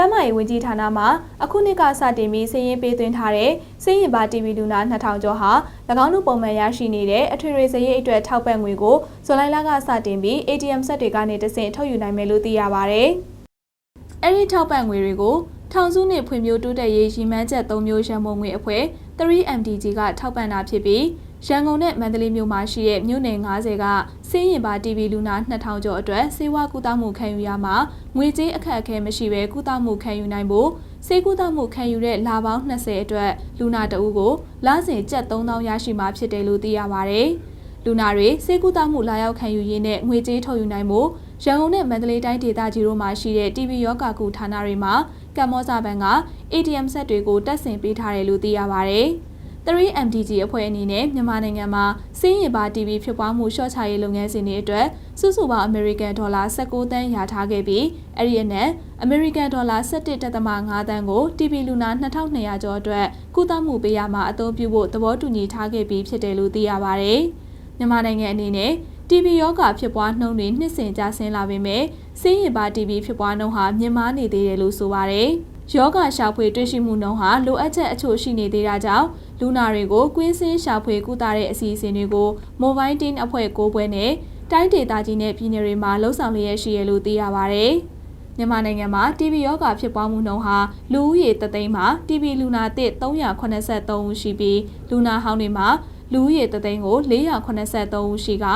ကျန်းမာရေးဝန်ကြီးဌာနမှအခုနှစ်ကစတင်ပြီးစာရင်းပေးသွင်းထားတဲ့စေရင်ပါ TV လူနာ2000ကျော်ဟာ၎င်းတို့ပုံမှန်ရရှိနေတဲ့အထွေထွေစရိတ်အတွက်ထောက်ပံ့ငွေကိုဇွန်လလကစတင်ပြီး ATM ဆက်တွေကနေတဆင့်ထုတ်ယူနိုင်မယ်လို့သိရပါဗျ။အဲဒီထောက်ပံ့ငွေတွေကိုထောင်စုနှင့်ဖွံ့ဖြိုးတိုးတက်ရေးရည်မှန်းချက်၃မျိုးရန်ပုံငွေအဖွဲ့ 3MDG ကထောက်ပံ့တာဖြစ်ပြီး ရန်ကုန်နဲ့မန္တလေးမြို့မှာရှိတဲ့မြို့နယ်90ကစေရင်ပါ TV လူနာ2000ကျော်အတွက်စေဝါကုသမှုခံယူရမှာငွေကြေးအခက်အခဲမရှိဘဲကုသမှုခံယူနိုင်ဖို့စေကုသမှုခံယူတဲ့လာပေါင်း20အတွက်လူနာတအုပ်ကိုလစဉ်ကျပ်3000ရရှိမှာဖြစ်တယ်လို့သိရပါဗျ။လူနာတွေစေကုသမှုလာရောက်ခံယူရင်းနဲ့ငွေကြေးထုတ်ယူနိုင်မှုရန်ကုန်နဲ့မန္တလေးတိုင်းဒေသကြီးတို့မှာရှိတဲ့ TV ရောဂါကူဌာနတွေမှာကမ္ဘောဇာဘဏ်က ATM ဆက်တွေကိုတက်ဆင်ပေးထားတယ်လို့သိရပါဗျ။ 3MDG အဖွဲ့အနေနဲ့မြန်မာနိုင်ငံမှာစင်းရင်ပါ TV ဖြစ်ပွားမှုရှော့ချရေးလုပ်ငန်းစဉ်တွေအတွက်စုစုပေါင်းအမေရိကန်ဒေါ်လာ19တန်းရာထားခဲ့ပြီးအဲ့ဒီအနက်အမေရိကန်ဒေါ်လာ17.5တန်းကို TV လူနာ2200ကျော်အတွက်ကုသမှုပေးရမှာအသုံးပြုဖို့သဘောတူညီထားခဲ့ပြီးဖြစ်တယ်လို့သိရပါဗျ။မြန်မာနိုင်ငံအနေနဲ့ TB ရောဂါဖြစ်ပွားနှုန်းတွေနှစ်ဆင်ကျဆင်းလာပေမဲ့စင်းရင်ပါ TB ဖြစ်ပွားနှုန်းဟာမြင့်မားနေသေးတယ်လို့ဆိုပါတယ်။ ယောဂရှာဖွေတွေ့ရှိမှုနှုန်းဟာလိုအပ်ချက်အချို့ရှိနေသေးတာကြောင့်လူနာတွေကိုကွင်းစင်းရှာဖွေကုသတဲ့အစီအစဉ်တွေကို Mobile Team အဖွဲ့၉ဘွဲနဲ့တိုင်းဒေသကြီးနဲ့ပြည်နယ်တွေမှာလှုပ်ဆောင်လျက်ရှိရလို့သိရပါဗျ။မြန်မာနိုင်ငံမှာ TB ရောဂါဖြစ်ပွားမှုနှုန်းဟာလူဦးရေတသိန်းမှာ TB လူနာသစ်383ဦးရှိပြီးလူနာဟောင်းတွေမှာလူဦးရေတသိန်းကို483ဦးရှိက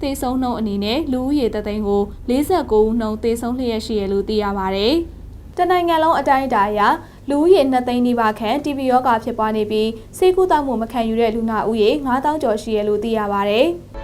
သေဆုံးနှုန်းအနေနဲ့လူဦးရေတသိန်းကို49ဦးနှုန်းသေဆုံးလျက်ရှိရလို့သိရပါဗျ။ တနိုင်ငံလုံးအတိုင်းအတာအရလူဦးရေ2သိန်းနီးပါးခန့် TB ရောဂါဖြစ်ပွားနေပြီးဆေးကုသမှုမခံယူတဲ့လူနာဦးရေ9000ကျော်ရှိရလို့သိရပါဗျ။